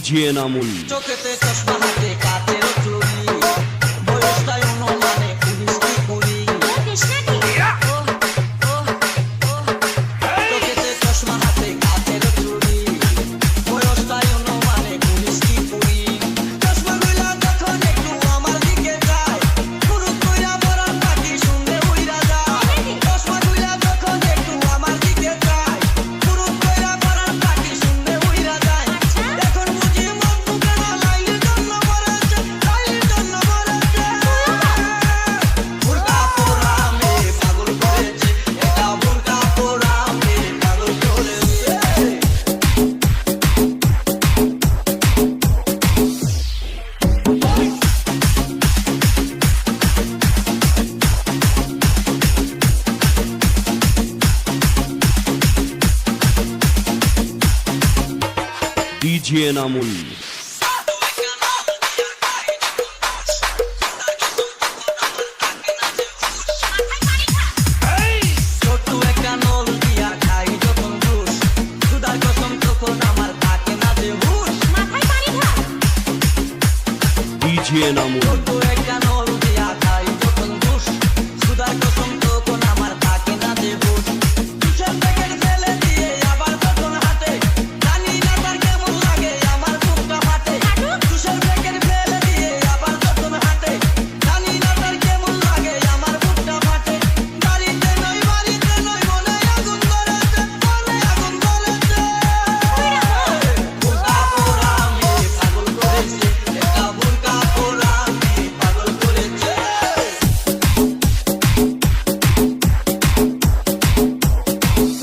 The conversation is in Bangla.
ডিজে নামুন। চোখেতে চশমা হাতে কাচের ডিজে নামুল ডিজে নামুল